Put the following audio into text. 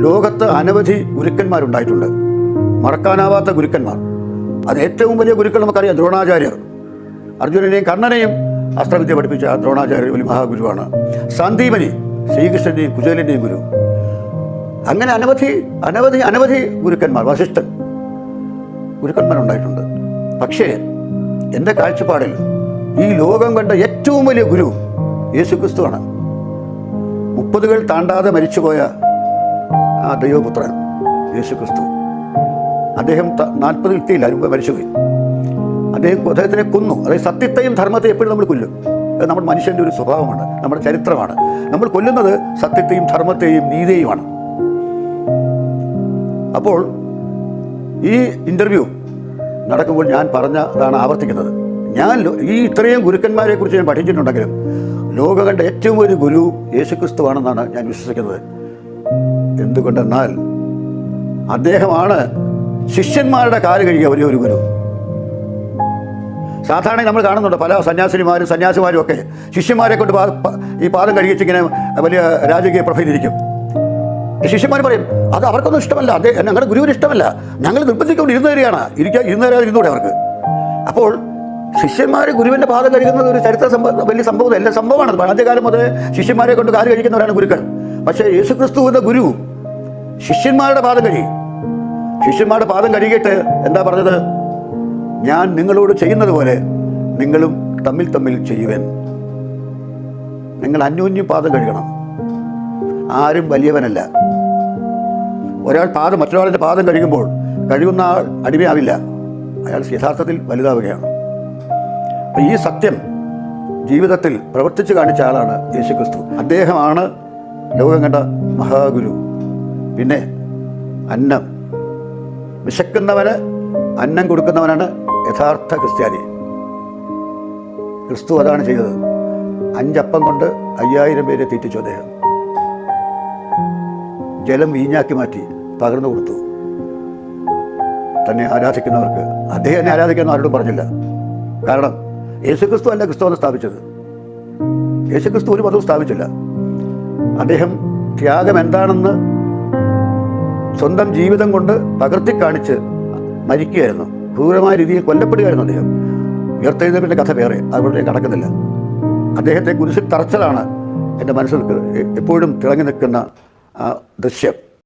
ലോകത്ത് അനവധി ഗുരുക്കന്മാരുണ്ടായിട്ടുണ്ട്. മറക്കാനാവാത്ത ഗുരുക്കന്മാർ. അത് ഏറ്റവും വലിയ ഗുരുക്കൾ നമുക്കറിയാം ദ്രോണാചാര്യർ. അർജുനനെയും കർണനെയും അസ്ത്രവിദ്യ പഠിപ്പിച്ച ദ്രോണാചാര്യർ വലിയ മഹാഗുരുവാണ്. സന്ദീപനി ശ്രീകൃഷ്ണന്റെയും കുചേലന്റെയും ഗുരു. അങ്ങനെ അനവധി അനവധി അനവധി ഗുരുക്കന്മാർ വസിഷ്ഠൻ ഗുരുക്കന്മാരുണ്ടായിട്ടുണ്ട്. പക്ഷേ എന്റെ കാഴ്ചപ്പാടിൽ ഈ ലോകം കണ്ട ഏറ്റവും വലിയ ഗുരു യേശുക്രിസ്തുവാണ്. മുപ്പതുകൾ താണ്ടാതെ മരിച്ചുപോയ ആ ദൈവപുത്രൻ യേശുക്രിസ്തു. അദ്ദേഹം നാൽപ്പതിൽ എത്തിയില്ല അതിന് മരിച്ചുപോയി. അദ്ദേഹം അദ്ദേഹത്തിനെ കൊന്നു. അതായത് സത്യത്തെയും ധർമ്മത്തെയും എപ്പോഴും നമ്മൾ കൊല്ലും. അത് നമ്മുടെ മനുഷ്യന്റെ ഒരു സ്വഭാവമാണ് നമ്മുടെ ചരിത്രമാണ്. നമ്മൾ കൊല്ലുന്നത് സത്യത്തെയും ധർമ്മത്തെയും നീതിയുമാണ് അപ്പോൾ ഈ ഇന്റർവ്യൂ നടക്കുമ്പോൾ ഞാൻ പറഞ്ഞതാണ് ആവർത്തിക്കുന്നത്. ഞാൻ ഈ ഇത്രയും ഗുരുക്കന്മാരെ കുറിച്ച് ഞാൻ പഠിച്ചിട്ടുണ്ടെങ്കിലും ലോക കണ്ട ഏറ്റവും ഒരു ഗുരു യേശുക്രിസ്തുവാണെന്നാണ് ഞാൻ വിശ്വസിക്കുന്നത്. എന്തുകൊണ്ടെന്നാൽ അദ്ദേഹമാണ് ശിഷ്യന്മാരുടെ കാൽ കഴുകിയ ഒരേ ഒരു ഗുരു. സാധാരണ നമ്മൾ കാണുന്നുണ്ട് പല സന്യാസിനിമാരും സന്യാസിമാരും ഒക്കെ ശിഷ്യന്മാരെ കൊണ്ട് ഈ പാദം കഴുകിച്ചിങ്ങനെ വലിയ രാജകീയ പ്രഭയിലിരിക്കും. ശിഷ്യന്മാർ പറയും അത് അവർക്കൊന്നും ഇഷ്ടമല്ല. അദ്ദേഹം ഞങ്ങളുടെ ഗുരുവിന് ഇഷ്ടമല്ല. ഞങ്ങൾ നിർബന്ധിക്കൊണ്ട് ഇരുന്ന് തരികയാണ് ഇരിക്കാൻ ഇരുന്ന് തരാതെ ഇരുന്നൂടെ അവർക്ക്. അപ്പോൾ ശിഷ്യന്മാർ ഗുരുവിന്റെ പാദം കഴിക്കുന്നത് ഒരു ചരിത്ര സംഭവം വലിയ സംഭവം എല്ലാ സംഭവമാണ്. ആദ്യകാലം മുതൽ ശിഷ്യന്മാരെ കൊണ്ട് കാൽ കഴിക്കുന്നവരാണ് ഗുരുക്കൾ. പക്ഷേ യേശുക്രിസ്തു എന്ന ഗുരു ശിഷ്യന്മാരുടെ പാദം കഴി ശിഷ്യന്മാരുടെ പാദം കഴുകിയിട്ട് എന്താ പറഞ്ഞത്? ഞാൻ നിങ്ങളോട് ചെയ്യുന്നത് പോലെ നിങ്ങളും തമ്മിൽ തമ്മിൽ ചെയ്യുവൻ. നിങ്ങൾ അന്യോന്യം പാദം കഴുകണം. ആരും വലിയവനല്ല. ഒരാൾ പാദം മറ്റൊരാളിന്റെ പാദം കഴുകുമ്പോൾ കഴിയുന്ന ആൾ അടിമയാവില്ല. അയാൾ യഥാർത്ഥത്തിൽ വലുതാവുകയാണ്. അപ്പം ഈ സത്യം ജീവിതത്തിൽ പ്രവർത്തിച്ച് കാണിച്ച ആളാണ് യേശുക്രിസ്തു. അദ്ദേഹമാണ് ലോകം കണ്ട മഹാഗുരു. പിന്നെ അന്നം. വിശക്കുന്നവന് അന്നം കൊടുക്കുന്നവനാണ് യഥാർത്ഥ ക്രിസ്ത്യാനി. ക്രിസ്തു അതാണ് ചെയ്തത്. അഞ്ചപ്പം കൊണ്ട് അയ്യായിരം പേരെ തീറ്റിച്ചു അദ്ദേഹം. ജലം വീഞ്ഞാക്കി മാറ്റി പകർന്നു കൊടുത്തു. തന്നെ ആരാധിക്കുന്നവർക്ക് അദ്ദേഹം എന്നെ ആരാധിക്കുന്ന ആരോടും പറഞ്ഞില്ല. കാരണം യേശുക്രിസ്തു അല്ല ക്രിസ്തു സ്ഥാപിച്ചത്. യേശുക്രിസ്തു ഒരു മതവും സ്ഥാപിച്ചില്ല. അദ്ദേഹം ത്യാഗം എന്താണെന്ന് സ്വന്തം ജീവിതം കൊണ്ട് പകർത്തി കാണിച്ച് മരിക്കുകയായിരുന്നു. ക്രൂരമായ രീതിയിൽ കൊല്ലപ്പെടുകയായിരുന്നു അദ്ദേഹം. ഉയർത്തെഴുന്നേൽപ്പിന്റെ കഥ വേറെ അതുകൊണ്ട് കടക്കുന്നില്ല. അദ്ദേഹത്തെ കുരിശിൽ തറച്ചതാണ് എന്റെ മനസ്സിൽ എപ്പോഴും തിളങ്ങി നിൽക്കുന്ന ദൃശ്യം.